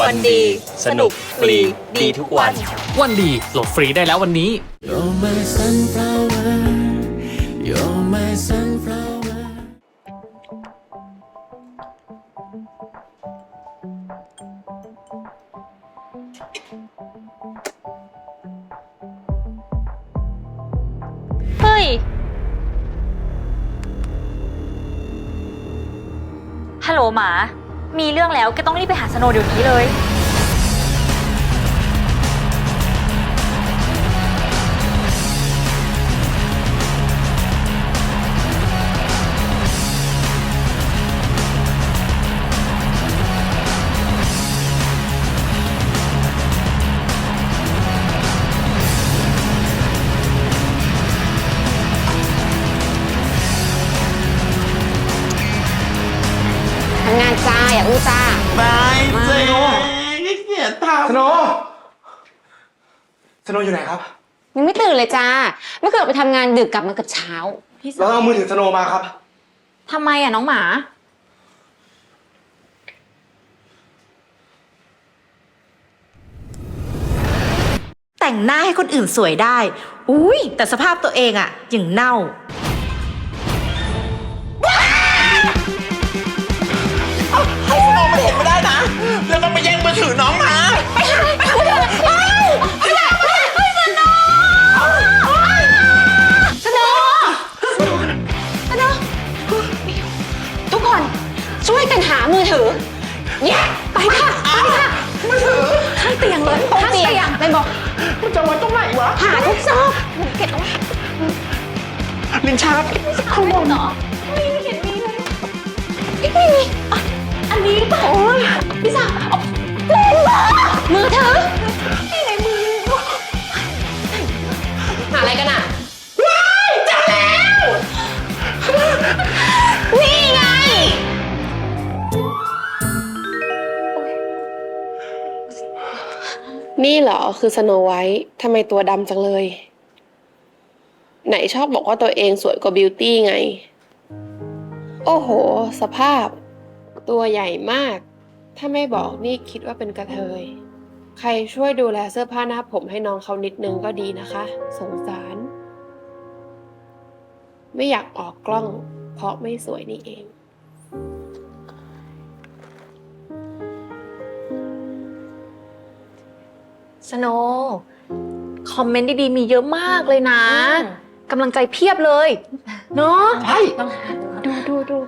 วันดี สนุกฟรีดีทุกวัน วันดีโหลดฟรีได้แล้ววันนี้ You're my sunflower. You're my sunflower. เฮ้ย ฮัลโหลหมา มีเรื่องแล้วแกต้องรีบไปหาสโนเดี๋ยวนี้เลย สโนอยู่ไหนครับ ยังไม่ตื่นเลยจ้าเมื่อคืนออกไปทำงานดึกกลับมาเกือบเช้าเราเอามือถือสโนมาครับ ทำไมอะน้องหมา แต่งหน้าให้คนอื่นสวยได้ อุ้ยแต่สภาพตัวเองอะยังเน่า ลินชาร์ดข้างบนเหรอไม่เห็นมีเลยไม่มีอะอันนี้หรือเปล่าโอ้ยพี่สาวเอาเล่นเหรอมือถือนี่ไงมือหาอะไรกันอะว้ายเจอแล้ว นี่ไง นี่เหรอคือสโนไวท์ทำไมตัวดำจังเลย ไหนชอบบอกว่าตัวเองสวยกว่าบิวตี้ไง โอ้โห สภาพ ตัวใหญ่มาก ถ้าไม่บอกนี่คิดว่าเป็นกระเทย ใครช่วยดูแลเสื้อผ้าหน้าผมให้น้องเขานิดนึงก็ดีนะคะ สงสาร ไม่อยากออกกล้อง เพราะไม่สวยนี่เองสโนว์คอมเมนต์ดีๆ มีเยอะมากเลยนะ กำลังใจเพียบเลย เนาะใช่ดูดูดู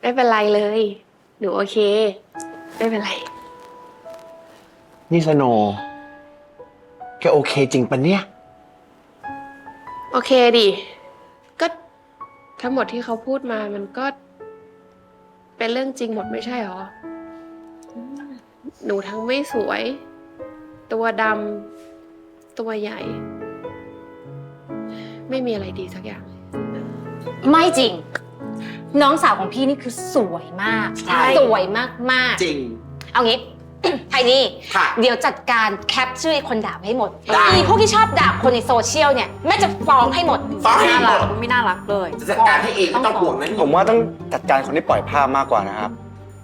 ไม่เป็นไรเลย หนูโอเค ไม่เป็นไร นี่สโนว์แกโอเคจริงปะเนี่ย โอเคดิก็ ทั้งหมดที่เขาพูดมามันก็ เป็นเรื่องจริงหมดไม่ใช่หรอ หนูทั้งไม่สวย ตัวดำตัวใหญ่ ไม่มีอะไรดีสักอย่าง ไม่จริง น้องสาวของพี่นี่คือสวยมาก ใช่ สวยมากมากจริงๆเอางี้ ไอ้นี่ ค่ะ เดี๋ยวจัดการแคปชื่อไอ้คนด่าให้หมดได้อีพวกที่ชอบด่าคนในโซเชียลเนี่ยแม่จะฟ้องให้หมด ฟ้องให้หมดไม่น่ารักเลยจะจัดการให้เองไม่ต้องห่วงนะผมว่าต้องจัดการคนที่ปล่อยภาพมากกว่านะครับ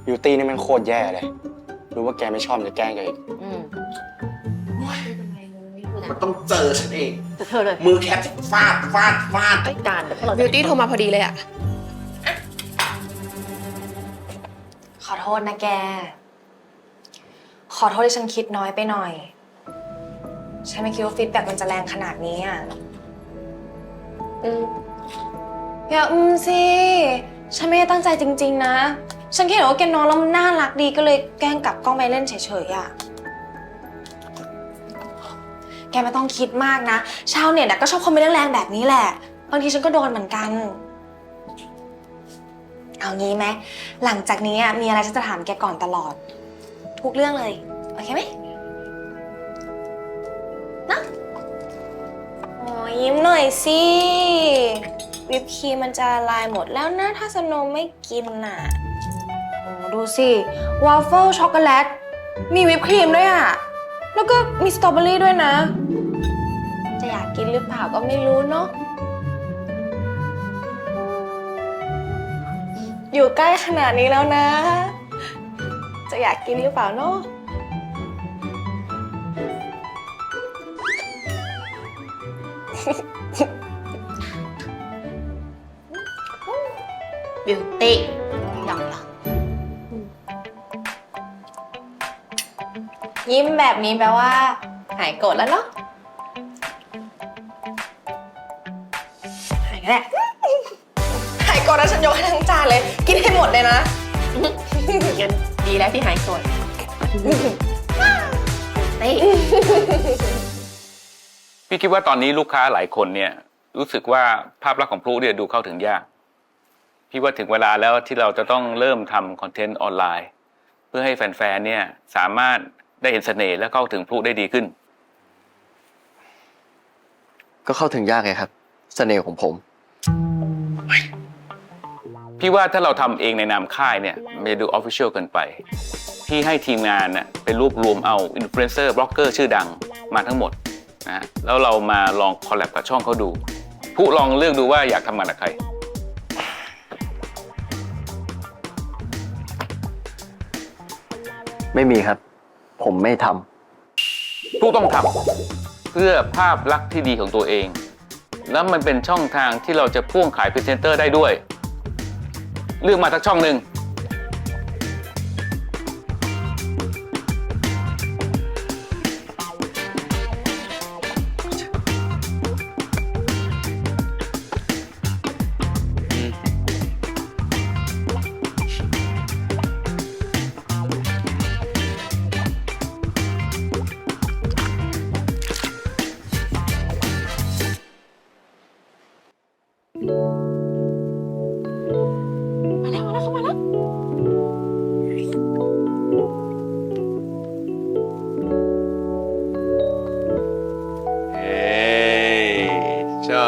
บิวตี้นี่มันโคตรแย่เลย รู้ว่าแกไม่ชอบจะแกล้งแกอีก อืมมันต้องเจอฉันเอง แต่เธอเลยมือแคปฟาดฟาดฟาดไอ้การเดี๋ยวพวกเราบิวตี้โทรมาพอดีเลยอะขอโทษนะแก ขอโทษที่ฉันคิดน้อยไปหน่อย ฉันไม่คิดว่าฟีดแบ็กมันจะแรงขนาดนี้อะ อืมอย่าอืมสิ ฉันไม่ได้ตั้งใจจริง ๆ นะ ฉันแค่เห็นว่าแกนอนแล้วมันน่ารักดีก็เลยแกล้งกลับกล้องไปเล่นเฉยๆอะ แกไม่ต้องคิดมากนะ ชาวเน็ตอะก็ชอบคอมเมนต์แรงๆแบบนี้แหละ บางทีฉันก็โดนเหมือนกัน เอางี้ไหม หลังจากนี้อะมีอะไรฉันจะถามแกก่อนตลอด ทุกเรื่องเลย โอเคไหมเนะโอ้ยยิ้มหน่อยสิ วิปครีมมันจะละลายหมดแล้วนะถ้าสโนว์ไม่กินน่ะโอ้ดูสิวาฟเฟิลช็อกโกแลต มีวิปครีมด้วยอะ แล้วก็มีสตรอเบอรี่ด้วยนะ จะอยากกินหรือเปล่าก็ไม่รู้เนาะอยู่ใกล้ขนาดนี้แล้วนะ จะอยากกินหรือเปล่าเนาะบิวตี้หยอกหรอยิ้มแบบนี้แปลว่า หายโกรธแล้วเนาะหายแล้วหายโกรธแล้วฉันยกให้ทั้งจานเลย กินให้หมดเลยนะงั้น ดีแล้วที่หายโกรธพี่คิดว่าตอนนี้ลูกค้าหลายคนเนี่ย รู้สึกว่าภาพลักษณ์ของพลุเนี่ยดูเข้าถึงยาก พี่ว่าถึงเวลาแล้วที่เราจะต้องเริ่มทำคอนเทนต์ออนไลน์ เพื่อให้แฟนๆเนี่ยสามารถได้เห็นเสน่ห์และเข้าถึงพลุได้ดีขึ้น ก็เข้าถึงยากไงครับ เสน่ห์ของผม พี่ว่าถ้าเราทำเองในนามค่ายเนี่ยมันจะดูออฟฟิเชียลเกินไป พี่ให้ทีมงานน่ะเป็นรวบรวมเอาอินฟลูเอนเซอร์บล็อกเกอร์ชื่อดังมาทั้งหมดนะแล้วเรามาลองคอลแลบกับช่องเขาดู ผู้ลองเลือกดูว่าอยากทำงานกับใคร ไม่มีครับ ผมไม่ทำผู้ต้องทำเพื่อภาพลักษณ์ที่ดีของตัวเอง แล้วมันเป็นช่องทางที่เราจะพ่วงขายพรีเซนเตอร์ได้ด้วย เลือกมาสักช่องหนึ่ง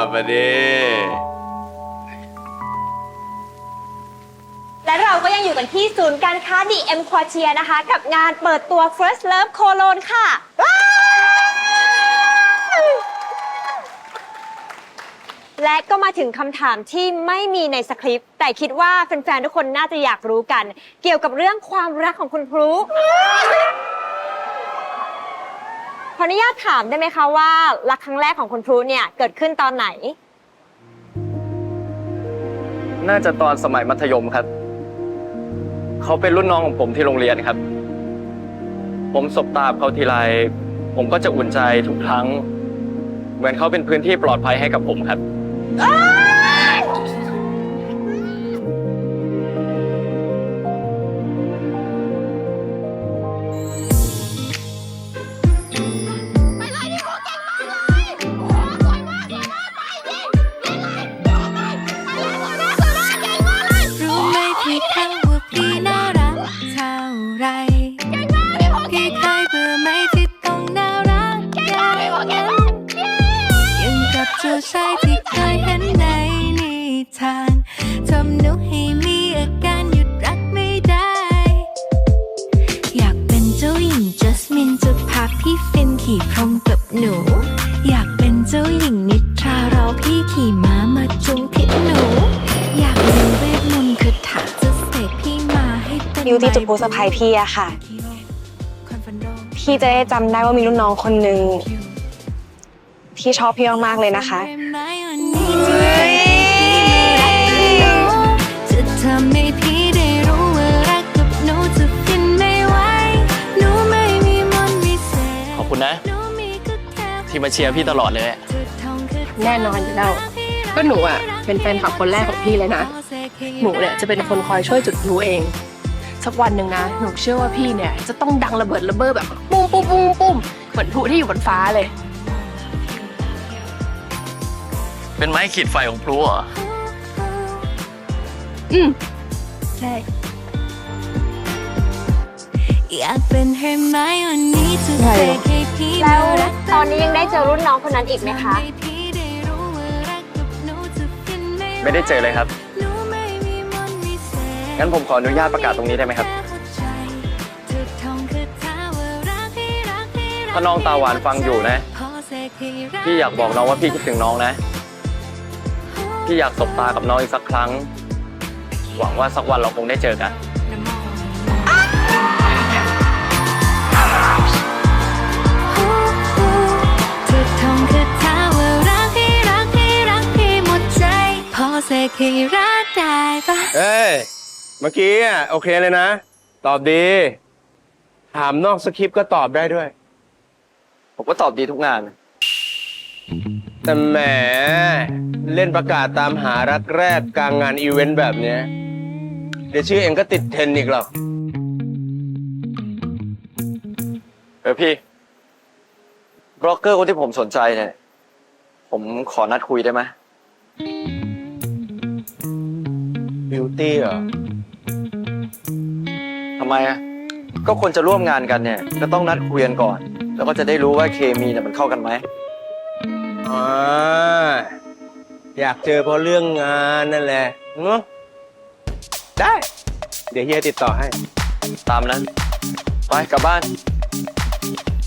ชอบปะดิและเราก็ยังอยู่กันที่ศูนย์การค้า DM Quartier นะคะ กับงานเปิดตัว First Love Cologne ค่ะ และก็มาถึงคำถามที่ไม่มีในสคริปต์ แต่คิดว่าแฟนๆ ทุกคนน่าจะอยากรู้กัน เกี่ยวกับเรื่องความรักของคุณพลุ ขออนุญาตถามได้ไหมคะว่ารักครั้งแรกของคุณพลุเนี่ยเกิดขึ้นตอนไหน น่าจะตอนสมัยมัธยมครับ เขาเป็นรุ่นน้องของผมที่โรงเรียนครับ ผมสบตาเขาทีไรผมก็จะอุ่นใจทุกครั้ง เหมือนเขาเป็นพื้นที่ปลอดภัยให้กับผมครับ ให้เป็นบิวตี้จะโพสต์เซอร์ไพรส์พี่อะค่ะ พี่จะได้จำได้ว่ามีรุ่นน้องคนหนึ่งที่ชอบพี่มากๆเลยนะคะจะทำให้พี่ได้รู้ว่ารักกับหนูจะฟินไม่ไหวหนูไม่มีมนต์วิเศษขอบคุณนะหนูมีก็แค่ที่มาเชียร์พี่ตลอดเลยเธอท่องคาถาแน่นอนอยู่แล้วก็หนูอะเป็นแฟนคลับคนแรกของพี่เลยนะ หนูเนี่ยจะเป็นคนคอยช่วยจุดพลุเอง สักวันหนึ่งนะ หนูเชื่อว่าพี่เนี่ย จะต้องดังระเบิดระเบ้อแบบ ปุ้มปุ้มปุ้มปุ้มเหมือนพลุที่อยู่บนฟ้าเลย เป็นไม้ขีดไฟของพลุเหรอ อืมใช่ อยากเป็นเฮอร์ไมโอนี่จะเสกให้พี่แล้วรักตอนนี้ยังได้เจอรุ่นน้องคนนั้นอีกไหมคะ ให้พี่ได้รู้ว่ารักกับหนูจะฟินไม่ไหวไม่ได้เจอเลยครับ งั้นผมขออนุญาตประกาศตรงนี้ได้ไหมครับเธอท่องคาถาว่ารักให้รักให้รักถ้าน้องตาหวานฟังอยู่นะ พี่อยากบอกน้องว่าพี่คิดถึงน้องนะ พี่อยากสบตากับน้องอีกสักครั้ง หวังว่าสักวันเราคงได้เจอกันเธอท่องคาถาว่ารักให้รักให้รักให้หมดใจพอเสกให้รักได้ปะเอ้ย เมื่อกี้อะโอเคเลยนะ ตอบดี ถามนอกสคริปต์ก็ตอบได้ด้วย ผมก็ตอบดีทุกงาน แต่แหมเล่นประกาศตามหารักแรกกลางงานอีเวนต์แบบเนี้ยเดี๋ยวชื่อเองก็ติดเทรนด์อีกหรอก เออพี่บล็อกเกอร์คนที่ผมสนใจเนี่ย ผมขอนัดคุยได้ไหมบิวตี้เหรอทำ ไมอะก็คนจะร่วมงานกันเนี่ยก็ต้องนัดคุยกันก่อน แล้วก็จะได้รู้ว่าเคมีเนี่ยมันเข้ากันไหมอ่าอยากเจอเพราะเรื่องงานนั่นแหละเนอะได้ เดี๋ยวเฮียติดต่อให้ ตามนั้น ไปกลับบ้าน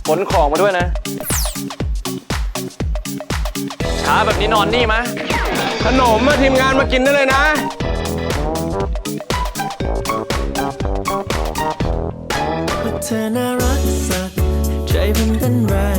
ขนของมาด้วยนะช้าแบบนี้นอนนี่มะขนมมาทีมงานมากินได้เลยนะ ธอน่ารักสักใจผมเต้นแรง